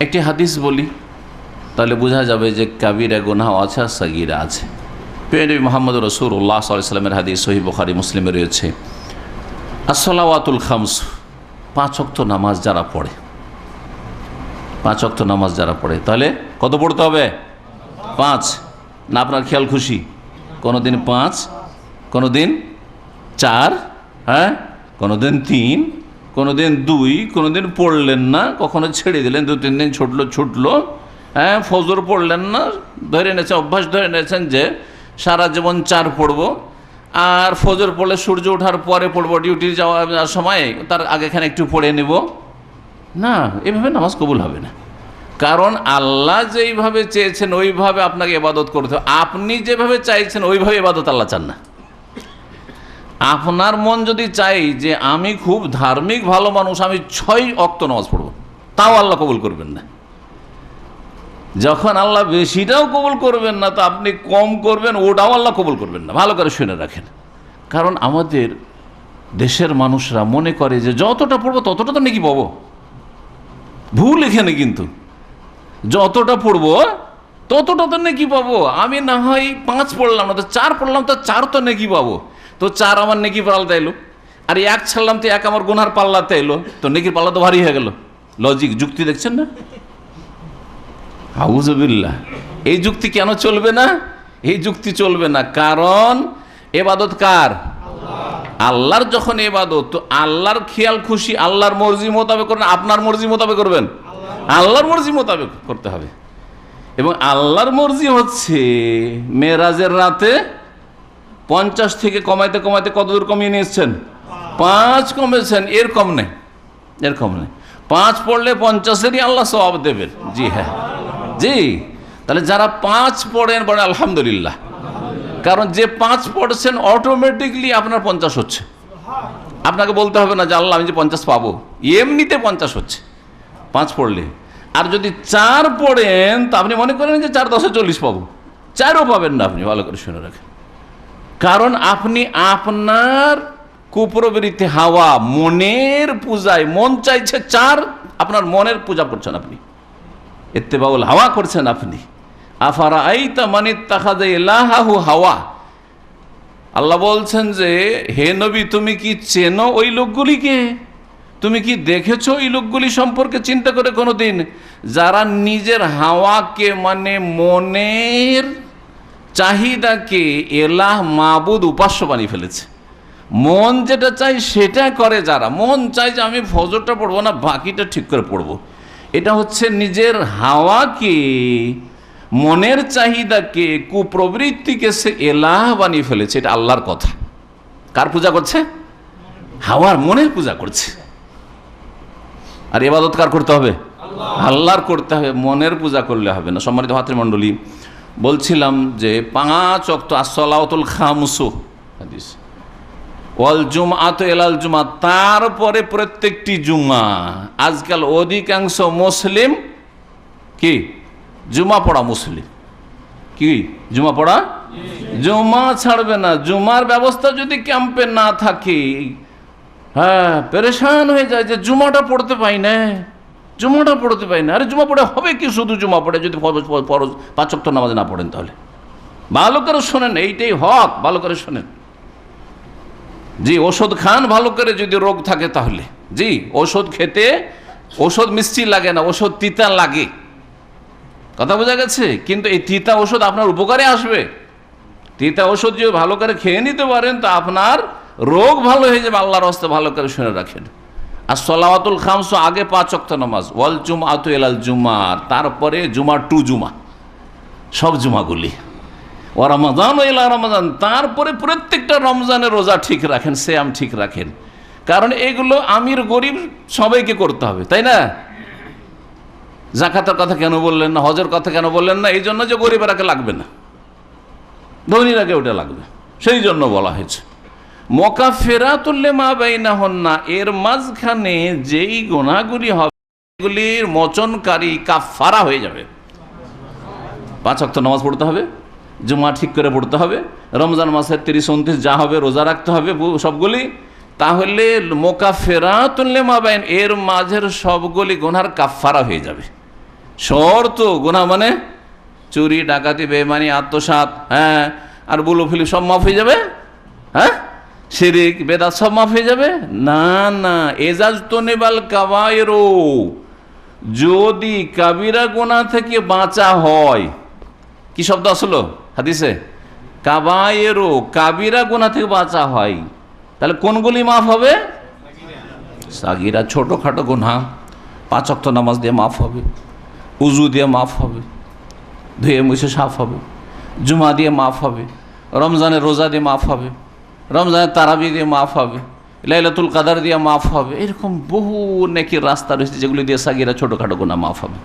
একটি হাদিস বলি, তাহলে বোঝা যাবে যে কাবিরা, গুনাহ আছে আর সাগিরা আছে। পেনবী মোহাম্মদ রসুল্লাহ সাল্লামের হাদিস সহি বখারি, মুসলিমে রয়েছে। আসলাওয়াতুল খামস, পাঁচ অক্ত নামাজ যারা পড়ে, পাঁচ অক্ত নামাজ যারা পড়ে, তাহলে কত পড়তে হবে? পাঁচ। না, আপনার খেয়াল খুশি। কোনো দিন পাঁচ কোনো দিন চার হ্যাঁ? কোনো দিন তিন কোনো দিন দুই কোনো দিন পড়লেন না, কখনো ছেড়ে দিলেন, দু, তিন দিন ছুটলো ছুটলো। হ্যাঁ ফজর পড়লেন না, ধরে নিয়েছেন অভ্যাস ধরে নিয়েছেন যে সারা জীবন চার পড়ব। আর ফজর পড়লে সূর্য ওঠার পরে পড়ব, ডিউটি যাওয়ার সময় তার আগেখানে একটু পড়ে নেব। না, এভাবে নামাজ কবুল হবে না। কারণ আল্লাহ যেইভাবে চেয়েছেন, ওইভাবে আপনাকে এবাদত করতে হবে। আপনি যেভাবে চাইছেন, ওইভাবে এবাদত আল্লাহ চান না। আপনার মন যদি চাই যে আমি খুব ধার্মিক ভালো মানুষ, আমি ছয় অক্ত নামাজ পড়ব, তাও আল্লাহ কবুল করবেন না। যখন আল্লাহ বেশিটাও কবুল করবেন না, তো আপনি কম করবেন, ওটাও আল্লাহ কবুল করবেন না। ভালো করে শুনে রাখেন। কারণ আমাদের দেশের মানুষরা মনে করে যে যতটা পড়ব ততটা তো নাকি পাবো। ভুল এখানে কিন্তু। যতটা পড়ব ততটা তো নেকি পাবো। আমি না হয় পাঁচ পড়লাম না, তো চার পড়লাম, তো চার তো নেকি পাবো। তো চার আমার নেকি পাল্লাতে এলো। আর এক ছাড়লাম তো এক আমার গুনার পাল্লাতে এলো। তো নেকির পাল্লা তো ভারী হয়ে গেল। লজিক যুক্তি দেখছেন না? হাউজবিল্লা এই যুক্তি কেন চলবে না? এই যুক্তি চলবে না। কারণ এবাদত কার? আল্লাহর যখন এবাদত, তো আল্লাহর খেয়াল খুশি আল্লাহর মর্জি মোতাবেক করবেন, আপনার মর্জি মোতাবেক করবেন। আল্লাহর মর্জি মোতাবেক করতে হবে। এবং আল্লাহর মর্জি হচ্ছে মেরাজের রাতে পঞ্চাশ থেকে কমাইতে কমাইতে কতদূর কমিয়ে নিয়ে এসছেন পাঁচ কমেছেন, এর কম নেই, এর কম নেই। পাঁচ পড়লে পঞ্চাশেরই আল্লাহ সব দেবেন। জি হ্যাঁ। জি, তাহলে যারা পাঁচ পড়েন বলে আলহামদুলিল্লাহ। কারণ যে পাঁচ পড়ছেন অটোমেটিকলি আপনার পঞ্চাশ হচ্ছে। আপনাকে বলতে হবে না যে, আল্লাহ, আমি যে পঞ্চাশ পাবো। এমনিতে পঞ্চাশ হচ্ছে, পাঁচ পড়লে। আর যদি চার পড়েন, তা আপনি মনে করেন যে চার দশে চল্লিশ পাবো। চারও পাবেন না আপনি, ভালো করে শুনে রাখেন। কারণ আপনি আপনার কুপ্রবৃত্তি হাওয়া মনের পূজায়, মন চাইছে চার, আপনার মনের পূজা করছেন আপনি। এত্তেবাউল হাওয়া করছেন আপনি। আফারা আইতা মানে তাহাদে এলাহাহু হাওয়া। আল্লাহ বলছেন যে, হে নবী, তুমি কি চেনো ওই লোকগুলিকে? তুমি কি দেখেছ ওই লোকগুলি সম্পর্কে চিন্তা করে কোনো দিন যারা নিজের হাওয়াকে মানে মনের চাহিদাকে এলাহ, মাবুদ, উপাস্য বানিয়ে ফেলেছে। মন যেটা চাই সেটা করে যারা। মন চাই যে আমি ফজরটা পড়ব না, বাকিটা ঠিক করে পড়ব। এটা হচ্ছে নিজের হাওয়াকে, মনের চাহিদাকে, কুপ্রবৃত্তিকে সে এলাহ বানিয়ে ফেলেছে। এটা আল্লাহর কথা। কার পূজা করছে? হাওয়ার মনের পূজা করছে। আর এবাদত কার করতে হবে? আল্লাহর করতে হবে। মনের পূজা করলে হবে না। সম্মানিত ভাতৃমণ্ডলী বলছিলাম যে পাঁচ অক্ত আসলাউতুল খামসু, হাদিস। ওয়াল জুমআত এলাল জুমা তারপরে প্রত্যেকটি জুমা আজকাল অধিকাংশ মুসলিম কি? জুমা পড়া মুসলিম। কি? জুমা পড়া? জুমা ছাড়বে না। জুমার ব্যবস্থা যদি ক্যাম্পে না থাকে হ্যাঁ পেরেশান হয়ে যায় যে জুমাটা পড়তে পাই না। জুমাটা পড়তে পারি না। আরে জুমা পড়ে হবে কি শুধু জুমা পড়ে? যদি ফরজ পাঁচক্ত নামাজ না পড়েন তাহলে। ভালো করে শোনেন, এইটাই হক ভালো করে শোনেন। জি, ওষুধ খান ভালো করে যদি রোগ থাকে তাহলে। জি, ওষুধ খেতে, ওষুধ মিষ্টি লাগে না, ওষুধ তিতা লাগে। কথা বোঝা গেছে? কিন্তু এই তিতা ওষুধ আপনার উপকারে আসবে। তিতা ওষুধ যদি ভালো করে খেয়ে নিতে পারেন, তা আপনার রোগ ভালো হয়ে যাবে, আল্লাহর হস্তে ভালো করে শুনে রাখেন। আর সলাওয়াতুল খামস আগে পাঁচ অক্ত নামাজ। ওয়াল জুমা আতু এলাল জুমার তারপরে জুমা টু জুমা। সব জুমাগুলি। ও রমাদান এলা রমাদান, তারপরে প্রত্যেকটা রমজানের রোজা ঠিক রাখেন শ্যাম ঠিক রাখেন। কারণ এগুলো আমির গরিব সবাইকে করতে হবে, তাই না? জাকাতের কথা কেন বললেন না, হজের কথা কেন বললেন না, এই জন্য যে গরিবেরাকে লাগবে না। ধনীরাকে ওটা লাগবে, সেই জন্য বলা হয়েছে। মকা ফেরা তুললে মা হন না এর মাঝখানে যেই গোনাগুলি হবে এগুলির মোচনকারী কাফারা হয়ে যাবে। পাঁচ অক্ট নামাজ পড়তে হবে, জুমা ঠিক করে পড়তে হবে, রমজান মাসের তিরিশ, উনত্রিশ যা হবে, রোজা রাখতে হবে সবগুলি। তাহলে মোকা ফেরা তুললে মা বাইন, এর মাঝের সবগুলি গোনার কাফারা হয়ে যাবে। শর্ত গোনা মানে চুরি, ডাকাতি বেমানি আত্মসাত হ্যাঁ আর বুলো সব মাফ হয়ে যাবে হ্যাঁ? শিরিক বেদা সব মাফ হয়ে যাবে? না না। এজাজ তো নেবাল কাবায়েরো। যদি কাবিরা গোনা থেকে বাঁচা হয়, কি শব্দ আসলো হাদিসে? কাবায়েরো, কাবিরা গোনা থেকে বাঁচা হয়। তাহলে কোনগুলি মাফ হবে? সাগিরা, ছোটোখাটো গোনা পাঁচ অক্ত নামাজ দিয়ে মাফ হবে। উজু দিয়ে মাফ হবে। ধুয়ে মুছে সাফ হবে। জুমা দিয়ে মাফ হবে। রমজানের রোজা দিয়ে মাফ হবে। রমজানের তারাবি দিয়ে মাফ হবে, লাইলাতুল কাদার দিয়ে মাফ হবে, এরকম বহু নাকি রাস্তা রয়েছে যেগুলি দিয়ে সাগিরা ছোটোখাটো গোনা মাফ হবে।